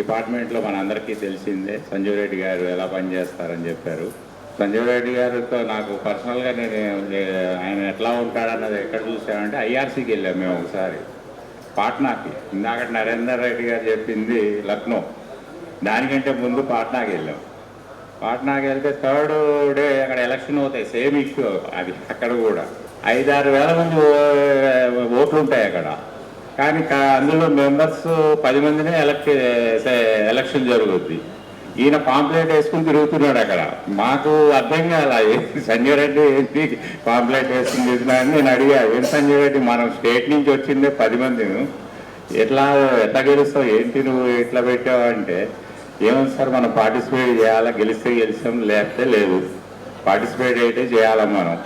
డిపార్ట్మెంట్లో మనందరికీ తెలిసిందే సంజయ్ రెడ్డి గారు ఎలా పనిచేస్తారని చెప్పారు. సంజయ్ రెడ్డి గారితో నాకు పర్సనల్గా నేను ఆయన ఎట్లా ఉంటాడన్నది ఎక్కడ చూసామంటే ఐఆర్సీకి వెళ్ళాం మేము ఒకసారి పాట్నాకి. ఇందాక నరేందర్ రెడ్డి గారు చెప్పింది లక్నో. దానికంటే ముందు పాట్నాకి వెళ్ళాం. పాట్నాకి వెళ్తే థర్డ్ డే అక్కడ ఎలక్షన్ అవుతాయి సేమ్ ఇష్యూ అది అక్కడ కూడా. ఐదారు వేల మంది ఓట్లుంటాయి ఓట్లు ఉంటాయి అక్కడ. కానీ కా- అందులో మెంబర్స్ పది మందినే ఎలక్ట్ ఎలక్షన్ జరుగుద్ది. ఈయన పాంప్లెట్ వేసుకుని తిరుగుతున్నాడు అక్కడ. మాకు అర్థం కాల సంజయ్ రెడ్డి ఏంటి పాంప్లెట్ వేసుకుని తిరుగుతున్నాడని నేను అడిగా ఏంటి సంజయ్ రెడ్డి మనం స్టేట్ నుంచి వచ్చిందే పది మంది. ఎట్లా ఎట్లా గెలుస్తావు? ఏంటి నువ్వు ఎట్లా పెట్టావు అంటే ఏముంది సార్ మనం పార్టిసిపేట్ చేయాలా? గెలిస్తే గెలిచాం లేకపోతే లేదు. పార్టిసిపేట్ అయితే చేయాలా మనం?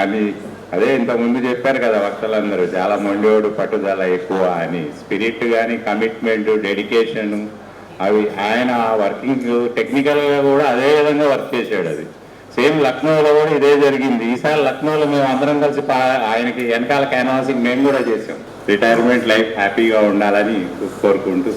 అది అదే ఇంతకుముందు చెప్పారు కదా వక్తలందరూ చాలా మొండోడు పట్టుదల ఎక్కువ అని. స్పిరిట్ కానీ కమిట్మెంట్ డెడికేషన్ అవి ఆయన వర్కింగ్ టెక్నికల్గా కూడా అదే విధంగా వర్క్ చేశాడు అది. సేమ్ లక్నోలో కూడా ఇదే జరిగింది. ఈసారి లక్నోలో మేము అందరం కలిసి ఆయనకి వెనకాల క్యాన్వాసింగ్ మేము కూడా చేసాం రిటైర్మెంట్ లైఫ్ హ్యాపీగా ఉండాలని కోరుకుంటూ